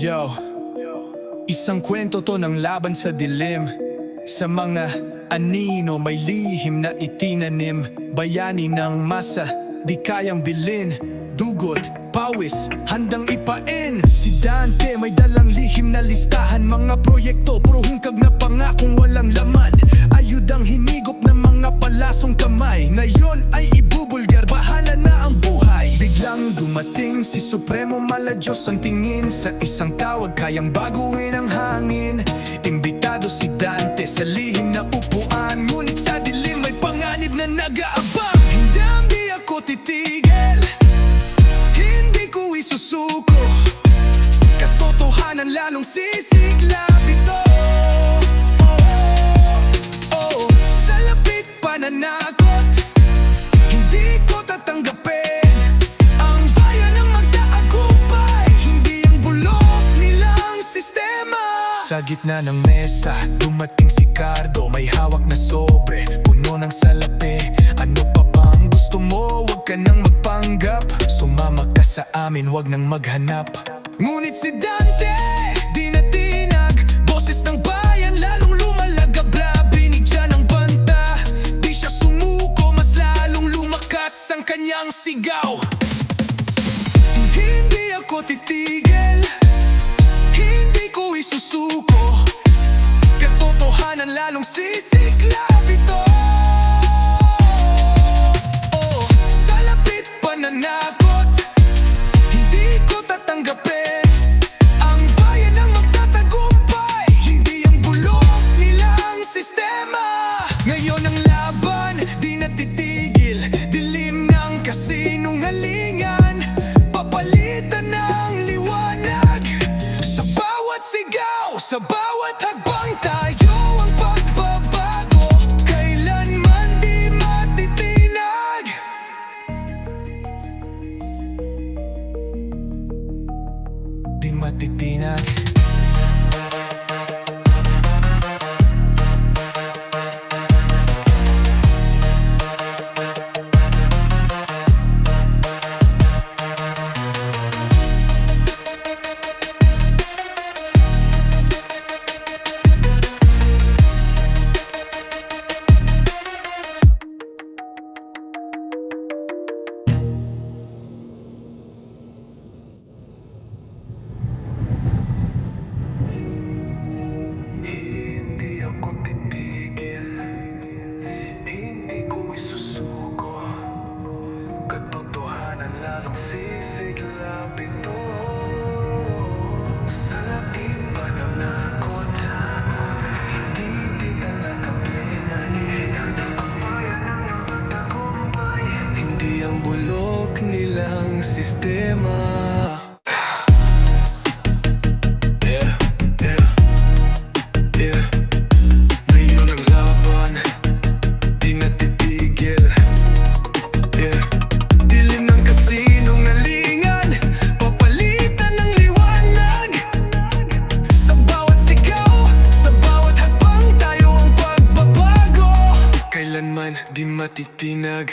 Yo, isang kwento to ng laban sa dilim. Sa mga anino may lihim na itinanim. Bayani ng masa, di kayang bilin. Dugot, pawis, handang ipain. Si Dante may dalang lihim na listahan. Mga proyekto, puro hungkag na pangakong walang laman dumating si Supremo Maladyos Ang tingin sa isang tawag Kayang baguhin ang hangin. Imbitado si Dante sa lihim na upuan Ngunit sa dilim may panganib na nag-aabang. Hindi ako titigil Sa gitna ng mesa Dumating si Cardo. May hawak na sobre Puno ng salapi. Ano pa bang gusto mo? Huwag ka nang magpanggap. Sumama ka sa amin Huwag nang maghanap. Ngunit si Dante Di na tinag. Boses ng bayan Lalong lumalagabla Binigyan ng banta. Di siya sumuko Mas lalong lumakas Ang kanyang sigaw. Hindi ako titigil Ngayon laban, di natitigil. Dilim ng kasinungalingan. Papalitan ng liwanag. Sa bawat sigaw, sa bawat hagbang tayo ang pagbabago. Kailanman di matitinag. Di matitinag Katotohanan lalong sisiglab ito Sa lapit pa ng nakot Hindi di talaga pinanil Ang bayan ang nagtagumpay Hindi ang bulok nilang sistema Kailanman di matitinag